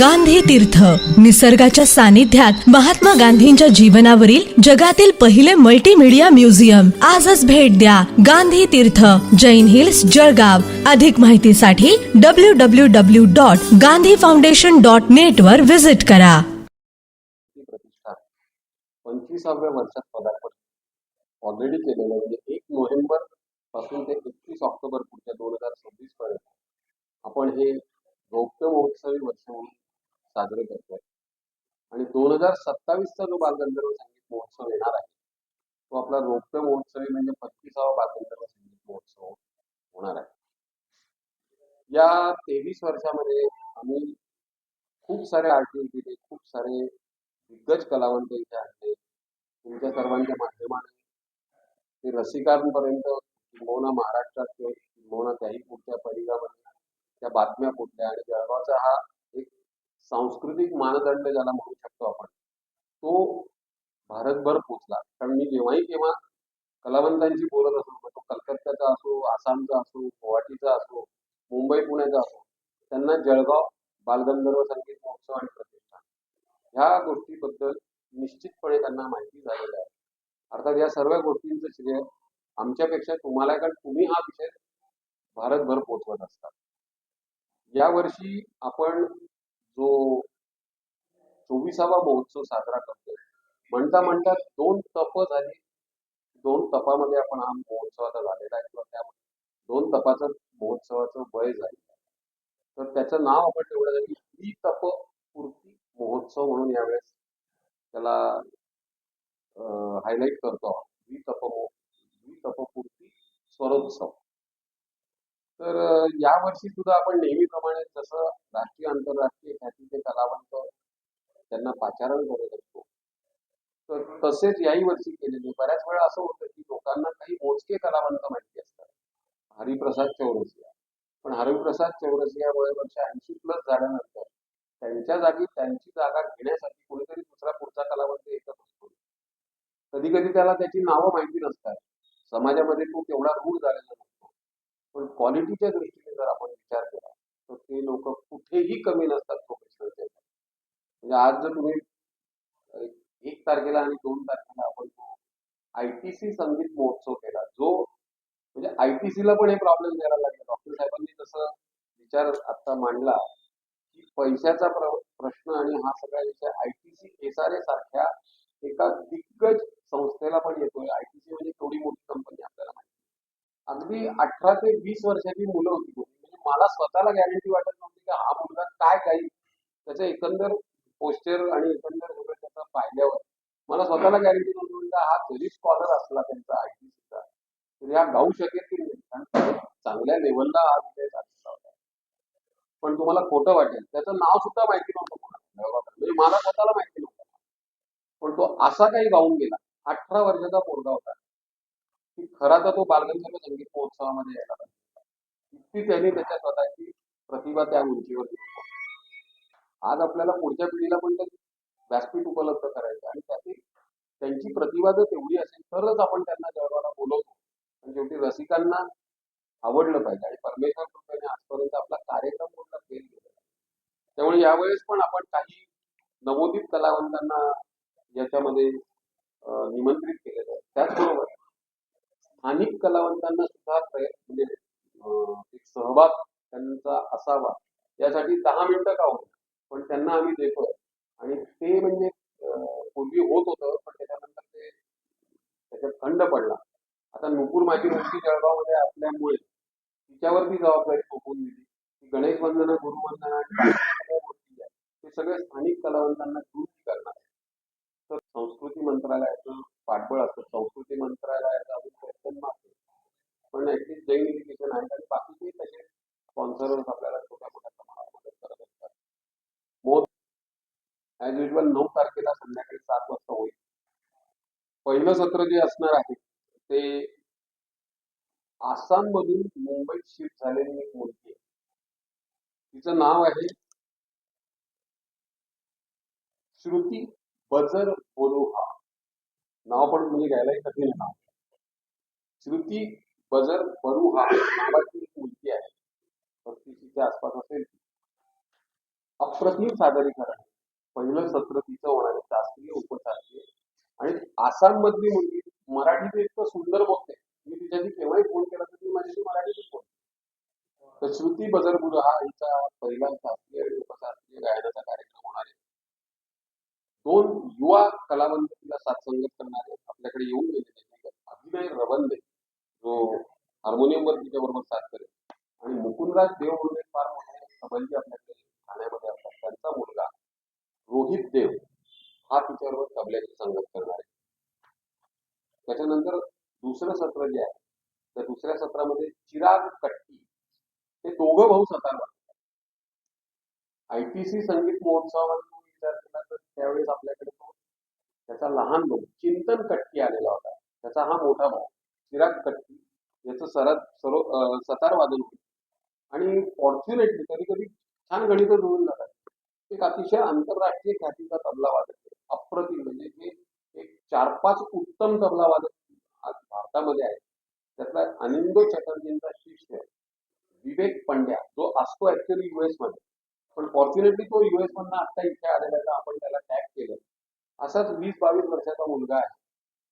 गांधी तीर्थ निसर्गाच्या सानिध्यात महात्मा गांधींच्या जीवनावरील जगातील पहिले मल्टीमीडिया म्युझियम आजच भेट द्या गांधी तीर्थ जैन हिल्स जळगाव. अधिक माहितीसाठी W W W dot Gandhi foundation dot net वर व्हिजिट करा. पंचवीसाव्या वर्षात पदार्पण. ऑलरेडी केलेलं म्हणजे एक नोव्हेंबर पासून ते एकतीस ऑक्टोबर पुढच्या दोन हजार सव्वीस पर्यंत आपण हे रौप्य महोत्सवी वर्ष म्हणून साजरे करतोय. आणि दोन हजार सत्तावीसचा जो बालगंधर्व संगीत महोत्सव येणार आहे तो आपला रौप्य महोत्सवी म्हणजे पस्तीसावा बालगंधर्व संगीत महोत्सव होणार आहे. या तेवीस वर्षामध्ये आम्ही खूप सारे आर्टिस्ट दिले खूप सारे दिग्गज कलावंत इथे आणले. तुमच्या सर्वांच्या माध्यमाने ते रसिकांपर्यंत किंबहुना महाराष्ट्रात किंबहुना त्याही पुढच्या परिघामध्ये त्या बातम्या फुटल्या आणि जळगावचा हा एक सांस्कृतिक मानदंड ज्याला म्हणू शकतो आपण तो भारतभर पोचला. कारण मी जेव्हाही केव्हा कलावंतांची बोलत असो तो कलकत्त्याचा असो आसामचा असो गुवाहाटीचा असो मुंबई पुण्याचा असो त्यांना जळगाव बालगंधर्व संगीत महोत्सव आणि प्रतिष्ठान ह्या गोष्टीबद्दल निश्चितपणे त्यांना माहिती झालेलं आहे. अर्थात या सर्व गोष्टींचं श्रेय आमच्यापेक्षा तुम्हाला कारण तुम्ही हा विषय भारतभर पोचवत असतात. यावर्षी आपण जो चोवीसावा महोत्सव साजरा करतोय म्हणता म्हणता दोन तप झाली. दोन तपामध्ये आपण हा महोत्सवाचा झालेला आहे किंवा त्या दोन तपाचं महोत्सवाचं वय झालेलं तर त्याचं नाव आपण ठेवलं आहे की तप पूर्ती महोत्सव म्हणून यावेळेस त्याला हायलाईट करतो आहोत. द्वितप स्वरोत्सव तर या यावर्षी सुद्धा आपण नेहमीप्रमाणे जसं राष्ट्रीय आंतरराष्ट्रीय ख्यातीचे कलावंत त्यांना पाचारण करत असतो तर तसेच याही वर्षी केलेले. बऱ्याच वेळा असं होतं की लोकांना काही मोजके कलावंत माहिती असतात. हरिप्रसाद चौरसिया. पण हरिप्रसाद चौरसिया वय वर्ष ऐंशी प्लस झाल्यानंतर त्यांच्या जागी त्यांची जागा घेण्यासाठी कोणीतरी दुसरा पुढचा कलावंत येतच असतो. कधी कधी त्याला त्याची नावं माहिती नसतात. समाजामध्ये तो तेवढा रूढ झालेला नसतो. पण क्वालिटीच्या दृष्टीने जर आपण विचार केला तर ते लोक कुठेही कमी नसतात प्रोफेशनल म्हणजे आज जर तुम्ही एक तारखेला आणि दोन तारखेला आपण तो आय टी सी संगीत महोत्सव केला जो म्हणजे आय टी सीला पण हे प्रॉब्लेम द्यायला लागले. डॉक्टर साहेबांनी जसं विचार आता मांडला की पैशाचा प्रश्न आणि हा सगळा विषय I T C S R A सारख्या एका दिग्गज संस्थेला पण येतोय आय टी सी म्हणजे केवढी मोठी कंपनी आपल्याला माहिती आहे. अगदी अठरा ते वीस वर्षाची मुलं होती म्हणजे मला स्वतःला गॅरंटी वाटत नव्हती की हा मुलगा काय काही त्याचं एकंदर पोस्टर आणि एकंदर सगळं त्याचा पाहिल्यावर मला स्वतःला गॅरंटी नव्हती म्हणजे हा जरी स्कॉलर असला त्यांचा आय टी तरी हा गाऊ शकेल की नाही? कारण चांगल्या लेवलला हा विषय चाललेला होता. पण तुम्हाला खोटं वाटेल. त्याचं नाव सुद्धा माहिती नव्हतं म्हणजे, म्हणजे मला स्वतःला माहिती नव्हतं. पण तो असा काही गाऊन गेला. अठरा वर्षाचा पोरगा होता. की खरा तर तो बालगंधर्व संगीत महोत्सवामध्ये यायला पाहिजे इतकी त्यांनी त्याच्या स्वतःची प्रतिभा त्या उंचीवर आज आपल्याला पुढच्या पिढीला पण ते व्यासपीठ उपलब्ध करायचं आणि त्यातील त्यांची प्रतिभा जर तेवढी असेल तरच आपण त्यांना जळगावला बोलवतो. आणि शेवटी रसिकांना आवडलं पाहिजे आणि परमेश्वर कृपेने आजपर्यंत आपला कार्यक्रम पूर्ण फेल गेलेला आहे. त्यामुळे यावेळेस पण आपण काही नवोदित कलावंतांना याच्यामध्ये निमंत्रित केलेलं आहे. त्याचबरोबर स्थानिक कलावंतांना सुद्धा प्रयत्न म्हणजे एक सहभाग त्यांचा असावा. यासाठी दहा मिनिटं का होत पण त्यांना आम्ही देतो आणि ते म्हणजे पूर्वी होत होतं पण त्याच्यानंतर ते त्याच्यात खंड पडला. आता नुपूर माझी मुलगी जळगावमध्ये असल्यामुळे तिच्यावरती जबाबदारी सोपून दिली. की गणेश वंदना गुरुवंदना सगळ्या गोष्टी आहेत, ते सगळे स्थानिक कलावंतांना घेऊन करणार आहे. तर संस्कृती मंत्रालयाचं पाठबळ असतं. संस्कृती मंत्रालयाचं पण ऍटलीस्ट जैन एज्युकेशन आहे. आणि बाकीचे तसे स्पॉन्सर्स आपल्याला छोट्या मोठ्या प्रमाणात मदत करत असतात. मोद ऍज युजल नऊ तारखेला संध्याकाळी सात वाजता होईल. पहिलं सत्र जे असणार आहे ते आसाममधून मुंबईत शिफ्ट झालेली एक मुलगी आहे. तिचं नाव आहे श्रुती बजर बोलोहा. नाव पण म्हणजे घ्यायलाही कठीण नाव श्रुती बजर बरुहा नावाची एक मुलगी आहे. पस्तीशीच्या आसपास असेल. अप्रतिम सादरीकरण. पहिलं सत्र तिचं होणार आहे. शास्त्रीय उपशास्त्रीय. आणि आसाम मधली मुलगी मराठीत इतकं सुंदर बोलते. मी तिच्याशी केव्हाही फोन केला तर ती माझ्याशी मराठीतच बोलते. तर श्रुती बजरबुरा हा हिचा पहिला शास्त्रीय आणि उपशास्त्रीय गायनाचा कार्यक्रम होणार आहे. दोन युवा कलावंत तिला साथसंगत करणारे. आपल्याकडे येऊन गेलेले अभिनय रवंदे. जो हार्मोनियमवर तिच्याबरोबर साथ करेल. आणि मुकुंदराज देव म्हणून एक फार मोठे संबंधी आपल्याकडे ठाण्यामध्ये असतात. त्यांचा मुलगा रोहित देव हा तिच्याबरोबर तबल्याची संगत करणार आहे. त्याच्यानंतर दुसरं सत्र जे आहे त्या दुसऱ्या सत्रामध्ये चिराग कट्टी हे दोघं भाऊ सतार आयटीसी संगीत महोत्सवामध्ये विचार केला तर त्यावेळेस आपल्याकडे तो त्याचा लहान भाऊ चिंतन कट्टी आलेला होता. त्याचा हा मोठा भाऊ चिराग कट्टी. याचं सरात सर्व सतार वादन होईल आणि फॉर्च्युनेटली कधी कधी छान गणित जुळून जातात. एक अतिशय आंतरराष्ट्रीय ख्यातीचा तबला वादक अप्रतिम म्हणजे हे एक चार पाच उत्तम तबला वादक आज भारतामध्ये आहे त्यातला अनिंदो चॅटर्जींचा शिष्य विवेक पंड्या जो असतो ऍक्च्युअली युएसमध्ये. पण फॉर्च्युनेटली तो युएस मधनं आता इथे आलेला आपण त्याला टॅग केलं. असाच वीस बावीस वर्षाचा मुलगा आहे.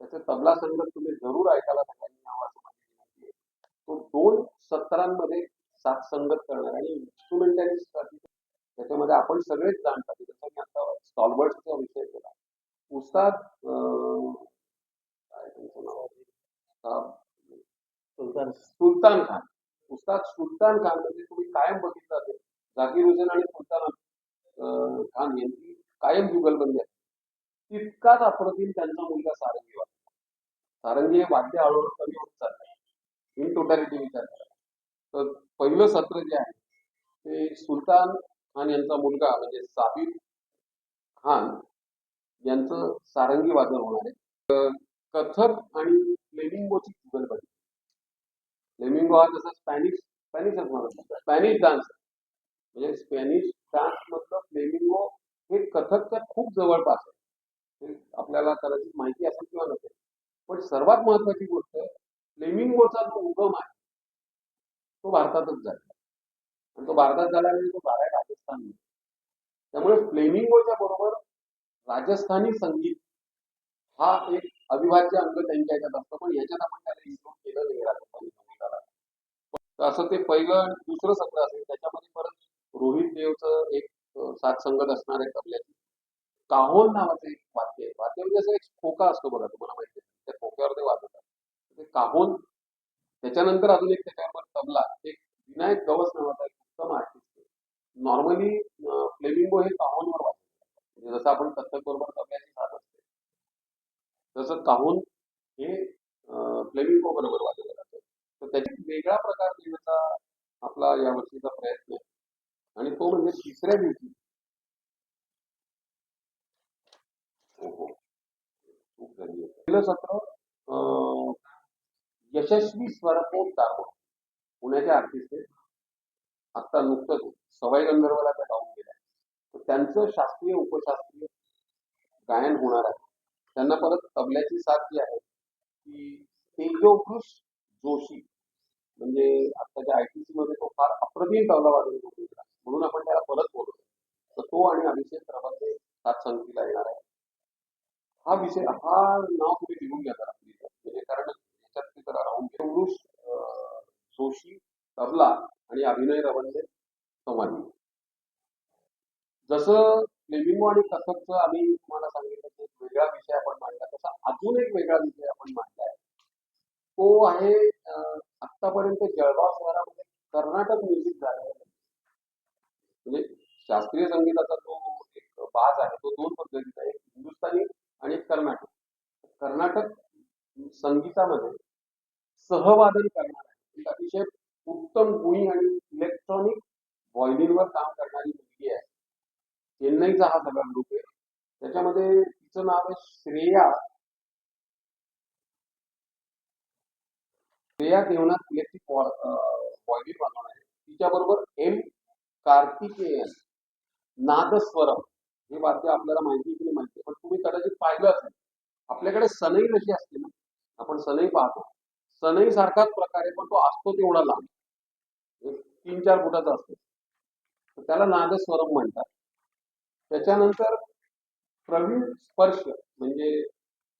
त्याचे तबला संगत तुम्ही जरूर ऐकायला सगळ्यांनी यावं असं माझी विनंती आहे तो दोन सत्रांमध्ये साथ संगत करणार आणि इन्स्ट्रुमेंटॅलिस्ट त्याच्यामध्ये आपण सगळेच जाणतात. जसं मी आता स्टॉलबर्टचा विषय केला. उस्ताद काय त्यांचं नाव सुलतान सुलतान खान. उस्ताद सुलतान खान म्हणजे तुम्ही कायम बघितलं असेल. झाकीर हुसेन आणि सुलतान खान यांची कायम जुगलबंदी आहे. तितकाच अप्रतिम त्यांचा मुलगा सारंगी वाजतो सारंगी हे वाद्य हळूहळू कमी होत चाललंय. इन टोटॅलिटी विचार करा तर पहिलं सत्र जे आहे ते सुलतान खान यांचा मुलगा म्हणजे साबिर खान यांचं सारंगी वादन होणार आहे. कथक आणि फ्लेमिंगोची जुगलबंदी फ्लेमिंगो हा जसा स्पॅनिश स्पॅनिशच म्हणत स्पॅनिश डान्स. म्हणजे स्पॅनिश डान्स मधलं फ्लेमिंगो हे कथकच्या खूप जवळपास आहे. हे आपल्याला कदाचित माहिती असेल किंवा नसेल. पण सर्वात महत्वाची गोष्ट फ्लेमिंगोचा जो उगम आहे तो भारतातच झाला आणि तो भारतात झाला तो झालाय राजस्थान त्यामुळे फ्लेमिंगोच्या बरोबर राजस्थानी संगीत हा एक अविभाज्य अंग त्यांच्या याच्यात असतो. पण याच्यात आपण त्याला इन्क्लूड केलं नाही राजस्थानी संगीताला. तर असं ते पहिलं दुसरं सत्र असेल त्याच्यामध्ये परत रोहित देवचं एक सात संगत असणार आहे. तबल्याची काहोन नावाचं एक वाद्य आहे. वाद्य म्हणजे असं एक खोका असतो बघा तुम्हाला माहिती आहे त्या खोक्यावर ते वाजवतात ते काहोन त्याच्यानंतर अजून एक त्याच्यावर तबला एक विनायक गवस नावाचा एक उत्तम आर्टिस्ट नॉर्मली फ्लेमिंगो हे काहोनवर वाजवतात. म्हणजे जसं आपण कथ्थक बरोबर तबल्याची साथ असते तसं काहोन हे फ्लेमिंगो बरोबर वाजवलं जातं. तर त्याच्यात वेगळा प्रकार देण्याचा आपला या वर्षीचा प्रयत्न आहे. आणि तो म्हणजे तिसऱ्या दिवशी. हो, हो. पहिलं सत्र यशस्वी स्वरपोत दाखव. पुण्याच्या आर्टिस्ट आहेत आत्ता नुकतंच सवाई गंधर्वला त्या गाऊन गेल्या. तर त्यांचं शास्त्रीय उपशास्त्रीय गायन होणार आहे. त्यांना परत तबल्याची साथ जी आहे ती तेजोकृष जोशी म्हणजे आत्ताच्या आय टी मध्ये तो फार अप्रतिम तबला वाजवतो म्हणून आपण त्याला परत बोलतो तर तो आणि अभिषेक रबाचे साथ संगतीला येणार आहे हा विषय हा नाव तुम्ही लिहून घ्या जरा म्हणजे कारण याच्यात राहून जोशी तबला आणि अभिनय रवंडे संवादी. जसं फ्लेमिंगो आणि कथकचं आम्ही तुम्हाला सांगितलं की वेगळा विषय आपण मांडला तसा अजून एक वेगळा विषय आपण मांडलाय तो आहे आतापर्यंत जळगाव शहरामध्ये कर्नाटक म्युझिक झालेलं म्हणजे शास्त्रीय संगीताचा तो एक बाज आहे तो दोन पद्धतीचा आहे एक हिंदुस्थानी आणि एक कर्नाटक. कर्नाटक संगीतामध्ये सहवादन करणार आहे. एक अतिशय उत्तम गुणी आणि इलेक्ट्रॉनिक व्हायोलिनवर काम करणारी मुलगी आहे. चेन्नईचा हा सगळा ग्रुप आहे. त्याच्यामध्ये तिचं नाव आहे श्रेया. श्रेया देवनाथ इलेक्ट्रिक व्हायोलिन वाजवणार आहे. तिच्याबरोबर एम कार्तिकेयन. नादस्वरम. हे वाद्य आपल्याला माहिती की माहिती पण तुम्ही कदाचित पाहिलं असेल. आपल्याकडे सनई कशी असते ना. आपण सनई पाहतो. सनई सारखाच प्रकार आहे पण तो असतो तेवढा लांब. एक तीन चार फुटाचा असतो. तर त्याला नादस्वरम म्हणतात. त्याच्यानंतर प्रवीण स्पर्श म्हणजे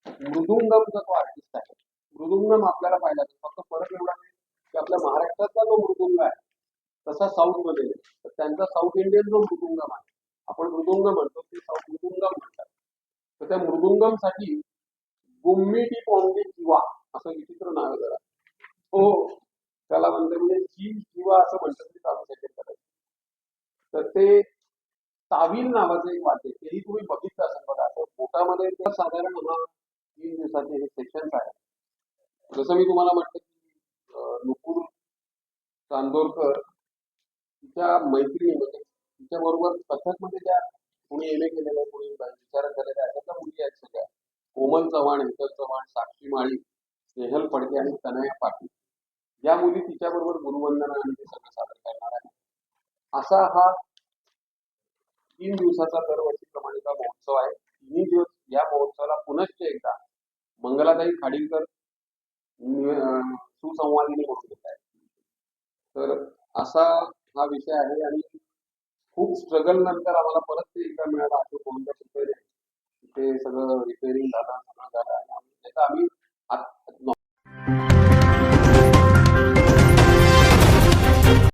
मृदुंगमचा तो आर्टिस्ट आहे. मृदुंगम आपल्याला पाहिला तर फक्त फरक एवढा आहे की आपल्या महाराष्ट्रातला जो मृदुंग आहे तसा साऊथमध्ये तर त्यांचा साऊथ इंडियन जो मृदुंगम आहे आपण मृदुंग म्हणतो ते साऊथ मृदुंगम म्हणतात. तर त्या मृदुंगमसाठी गुम्मी टी पोंगी किंवा असं विचित्र नाव आहे जरा. हो, हो. त्याला म्हणते म्हणजे जीव किंवा असं म्हणतात तरी चालू शकेल तर ते तावील नावाचं एक वाद्य तेही तुम्ही बघितलं असेल बघा. असं पोटामध्ये तर साधारण हा तीन दिवसाचे हे सेशन्स आहेत. जसं मी तुम्हाला म्हटलं की अं, चांदोरकर तिच्या मैत्रिणीमध्ये म्हणजे तिच्या बरोबर कथकमध्ये ज्या कोणी एम ए केलेलं कुणी कोणी विचारक झालेल्या आहेत त्या मुली आहेत सगळ्या. कोमल चव्हाण हेतल चव्हाण साक्षी माळी स्नेहल फडके आणि तनया पाटील. या मुली तिच्याबरोबर गुरुवंदना आणि ते सगळं सादर करणार आहे असा हा तीन दिवसाचा दरवर्षीप्रमाणेचा महोत्सव आहे. तिन्ही दिवस या महोत्सवाला पुनश्च एकदा मंगलाताई खाडीलकर सुसंवादिनी म्हणून घेत आहेत. तर असा हा विषय आहे आणि खूप स्ट्रगल नंतर आम्हाला परत ते एकदा मिळाला. असं कोणत्या रिपेअर ते सगळं रिपेअरिंग झालं सगळं झालं. आणि त्याचा आम्ही I've,